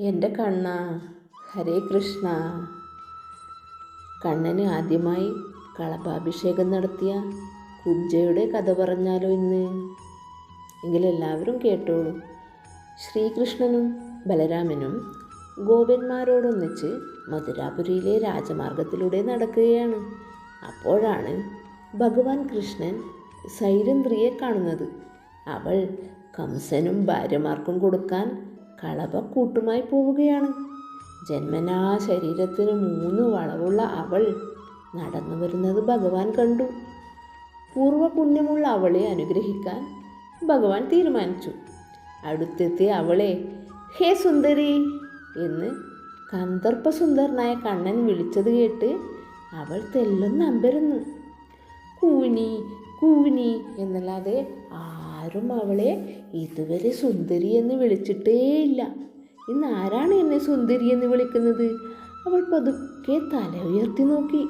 എന്റെ കണ്ണ ഹരേ കൃഷ്ണ. കണ്ണന് ആദ്യമായി കളഭാഭിഷേകം നടത്തിയ കുബ്ജയുടെ കഥ പറഞ്ഞാലോ ഇന്ന്? എങ്കിലെല്ലാവരും കേട്ടോളൂ. ശ്രീകൃഷ്ണനും ബലരാമനും ഗോപന്മാരോടൊന്നിച്ച് മധുരാപുരിയിലെ രാജമാർഗത്തിലൂടെ നടക്കുകയാണ്. അപ്പോഴാണ് ഭഗവാൻ കൃഷ്ണൻ സൈരന്ധ്രിയെ കാണുന്നത്. അവൾ കംസനും ഭാര്യമാർക്കും കൊടുക്കാൻ കളഭക്കൂട്ടുമായി പോവുകയാണ്. ജന്മനാ ശരീരത്തിന് മൂന്ന് വളവുള്ള അവൾ നടന്നു വരുന്നത് ഭഗവാൻ കണ്ടു. പൂർവ പുണ്യമുള്ള അവളെ അനുഗ്രഹിക്കാൻ ഭഗവാൻ തീരുമാനിച്ചു. അടുത്തെത്തിയ അവളെ ഹേ സുന്ദരി എന്ന് കന്ദർപ്പസുന്ദരനായ കണ്ണൻ വിളിച്ചത് കേട്ട് അവൾ തെല്ലൊന്ന് അമ്പരുന്നു. കൂനി കൂനി എന്നല്ലാതെ ആരും അവളെ ഇതുവരെ സുന്ദരി എന്ന് വിളിച്ചിട്ടേയില്ല. ഇന്ന് ആരാണ് എന്നെ സുന്ദരി എന്ന് വിളിക്കുന്നത്? അവൾ പതുക്കെ തല ഉയർത്തി നോക്കി.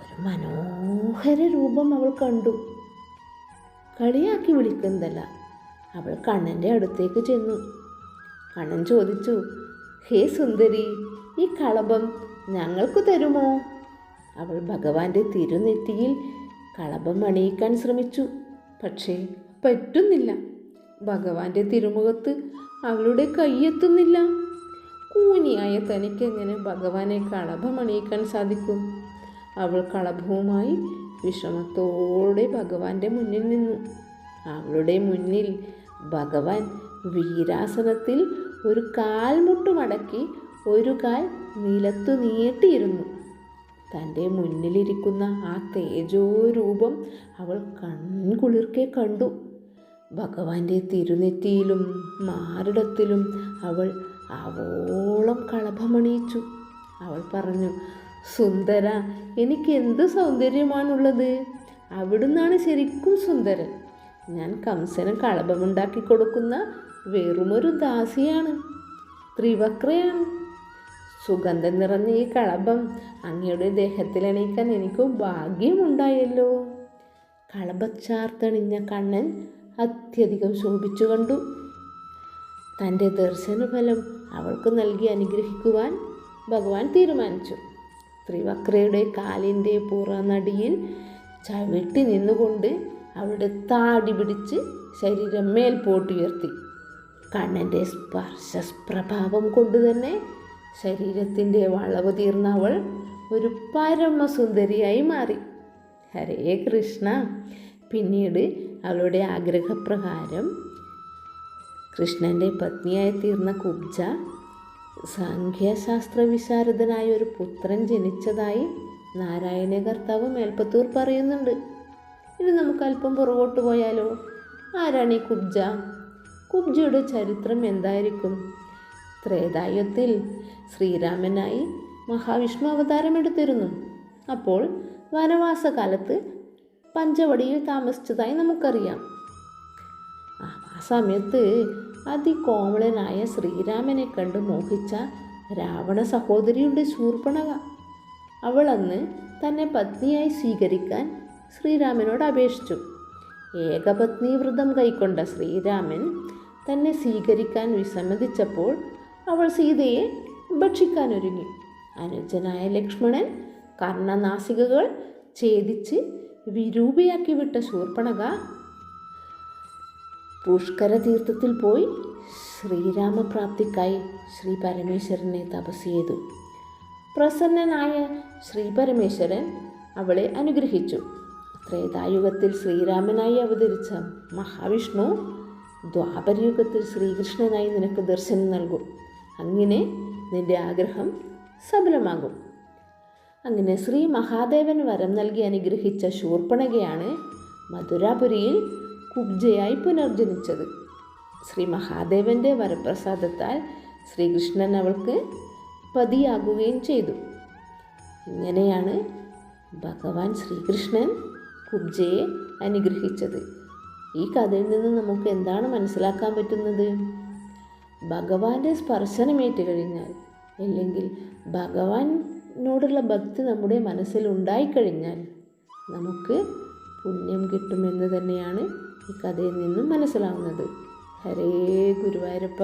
ഒരു മനോഹര രൂപം അവൾ കണ്ടു. കളിയാക്കി വിളിക്കുന്നതല്ല. അവൾ കണ്ണന്റെ അടുത്തേക്ക് ചെന്നു. കണ്ണൻ ചോദിച്ചു ഹേ സുന്ദരി ഈ കളഭം ഞങ്ങൾക്ക് തരുമോ? അവൾ ഭഗവാന്റെ തിരുനെറ്റിയിൽ കളഭം അണിയിക്കാൻ ശ്രമിച്ചു. പക്ഷേ പറ്റുന്നില്ല. ഭഗവാന്റെ തിരുമുഖത്ത് അവളുടെ കൈയെത്തുന്നില്ല. കൂനിയായ തനിക്ക് എങ്ങനെ ഭഗവാനെ കളഭമണിയിക്കാൻ സാധിക്കും? അവൾ കളഭവുമായി വിഷമത്തോടെ ഭഗവാന്റെ മുന്നിൽ നിന്നു. അവളുടെ മുന്നിൽ ഭഗവാൻ വീരാസനത്തിൽ ഒരു കാൽമുട്ട് മടക്കി ഒരു കാൽ നിലത്തു നീട്ടിയിരുന്നു. തന്റെ മുന്നിലിരിക്കുന്ന ആ തേജോ രൂപം അവൾ കൺകുളിർക്കെ കണ്ടു. ഭഗവാന്റെ തിരുനെറ്റിയിലും മാറിടത്തിലും അവൾ ആവോളം കളഭമണിയിച്ചു. അവൾ പറഞ്ഞു സുന്ദര എനിക്ക് എന്ത് സൗന്ദര്യമാണുള്ളത്? അവിടുന്നാണ് ശരിക്കും സുന്ദരൻ. ഞാൻ കംസന് കളഭമുണ്ടാക്കി കൊടുക്കുന്ന വെറുമൊരു ദാസിയാണ്. ത്രിവക്രയാണ്. സുഗന്ധം നിറഞ്ഞ ഈ കളഭം അങ്ങയുടെ ദേഹത്തിലണിയിക്കാൻ എനിക്ക് ഭാഗ്യമുണ്ടായല്ലോ. കളഭച്ചാർത്തണിഞ്ഞ കണ്ണൻ അത്യധികം ശോഭിച്ചു കണ്ടു. തന്റെ ദർശനഫലം അവൾക്ക് നൽകി അനുഗ്രഹിക്കുവാൻ ഭഗവാൻ തീരുമാനിച്ചു. ത്രിവക്രയുടെ കാലിന്റെ പുറനടിയിൽ ചവിട്ടി നിന്നുകൊണ്ട് അവളുടെ താടി പിടിച്ച് ശരീരം മേൽപോട്ടുയർത്തി. കണ്ണന്റെ സ്പർശപ്രഭാവം കൊണ്ട് തന്നെ ശരീരത്തിന്റെ വളവ് തീർന്ന അവൾ ഒരു പരമസുന്ദരിയായി മാറി. ഹരേ കൃഷ്ണ. പിന്നീട് അവളുടെ ആഗ്രഹപ്രകാരം കൃഷ്ണന്റെ പത്നിയായി തീർന്ന കുബ്ജ സംഖ്യാശാസ്ത്ര വിശാരദനായ ഒരു പുത്രൻ ജനിച്ചതായി നാരായണ കർത്താവ് മേൽപ്പത്തൂർ പറയുന്നുണ്ട്. ഇനി നമുക്ക് അല്പം പുറകോട്ട് പോയാലോ? ആരാണ് ഈ കുബ്ജ? കുബ്ജയുടെ ചരിത്രം എന്തായിരിക്കും? ത്രേതായുത്തിൽ ശ്രീരാമനായി മഹാവിഷ്ണു അവതാരമെടുത്തിരുന്നു. അപ്പോൾ വനവാസകാലത്ത് പഞ്ചവടിയിൽ താമസിച്ചതായി നമുക്കറിയാം. ആ സമയത്ത് അതികോമളനായ ശ്രീരാമനെ കണ്ട് മോഹിച്ച രാവണ സഹോദരിയുടെ ശൂർപ്പണക അവൾ അന്ന് തന്നെ പത്നിയായി സ്വീകരിക്കാൻ ശ്രീരാമനോട് അപേക്ഷിച്ചു. ഏകപത്നി വ്രതം കൈക്കൊണ്ട ശ്രീരാമൻ തന്നെ സ്വീകരിക്കാൻ വിസമ്മതിച്ചപ്പോൾ അവൾ സീതയെ ഭക്ഷിക്കാനൊരുങ്ങി. അനുജനായ ലക്ഷ്മണൻ കർണനാസികകൾ ഛേദിച്ച് വിരൂപിയാക്കി വിട്ട ശൂർപ്പണക പുഷ്കര തീർത്ഥത്തിൽ പോയി ശ്രീരാമപ്രാപ്തിക്കായി ശ്രീ പരമേശ്വരനെ തപസ് ചെയ്തു. പ്രസന്നനായ ശ്രീ പരമേശ്വരൻ അവളെ അനുഗ്രഹിച്ചു. ത്രേതായുഗത്തിൽ ശ്രീരാമനായി അവതരിച്ച മഹാവിഷ്ണു ദ്വാപരയുഗത്തിൽ ശ്രീകൃഷ്ണനായി നിനക്ക് ദർശനം നൽകും. അങ്ങനെ നിന്റെ ആഗ്രഹം സഫലമാകും അങ്ങനെ ശ്രീ മഹാദേവൻ വരം നൽകി അനുഗ്രഹിച്ച ശൂർപ്പണകയാണ് മധുരാപുരിയിൽ കുബ്ജയായി പുനർജനിച്ചത്. ശ്രീ മഹാദേവന്റെ വരപ്രസാദത്താൽ ശ്രീകൃഷ്ണൻ അവൾക്ക് പതിയാകുകയും ചെയ്തു. ഇങ്ങനെയാണ് ഭഗവാൻ ശ്രീകൃഷ്ണൻ കുബ്ജയെ അനുഗ്രഹിച്ചത്. ഈ കഥയിൽ നിന്ന് നമുക്ക് എന്താണ് മനസ്സിലാക്കാൻ പറ്റുന്നത്? ഭഗവാന്റെ സ്പർശനമേറ്റ് കഴിഞ്ഞാൽ അല്ലെങ്കിൽ ഭഗവാനോടുള്ള ഭക്തി നമ്മുടെ മനസ്സിൽ ഉണ്ടായിക്കഴിഞ്ഞാൽ നമുക്ക് പുണ്യം കിട്ടുമെന്ന് തന്നെയാണ് ഈ കഥയിൽ നിന്നും മനസ്സിലാവുന്നത്. ഹരേ ഗുരുവായൂരപ്പ.